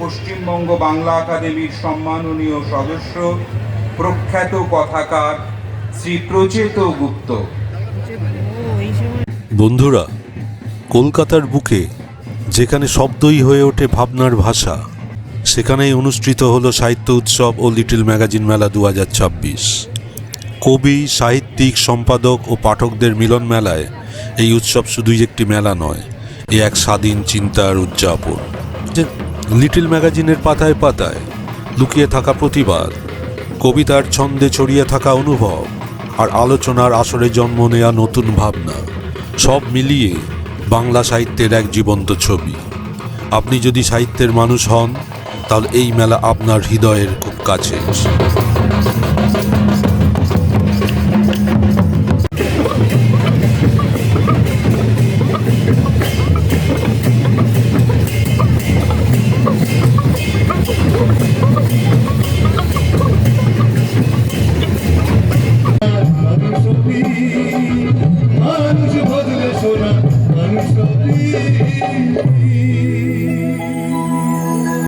পশ্চিমবঙ্গ বাংলা একাডেমির সম্মাননীয় সদস্য, প্রখ্যাত কথাকার শ্রী প্রচেত গুপ্ত। বন্ধুরা, কলকাতার বুকে যেখানে শব্দই হয়ে ওঠে ভাবনার ভাষা, সেখানেই অনুষ্ঠিত হলো সাহিত্য উৎসব ও লিটল ম্যাগাজিন মেলা দু হাজার ছাব্বিশ। কবি, সাহিত্যিক, সম্পাদক ও পাঠকদের মিলন মেলায় এই উৎসব শুধুই একটি মেলা নয়, এ এক স্বাধীন চিন্তার উদযাপন। লিটল ম্যাগাজিনের পাতায় পাতায় লুকিয়ে থাকা প্রতিবাদ কবিতার ছন্দে ছড়িয়ে থাকা অনুভব আর আলোচনার আসরে জন্ম নেয়া নতুন ভাবনা, সব মিলিয়ে বাংলা সাহিত্যের এক জীবন্ত ছবি। আপনি যদি সাহিত্যের মানুষ হন, তাহলে এই মেলা আপনার হৃদয়ের খুব কাছে মানুষ বদলে সোনা মানুষ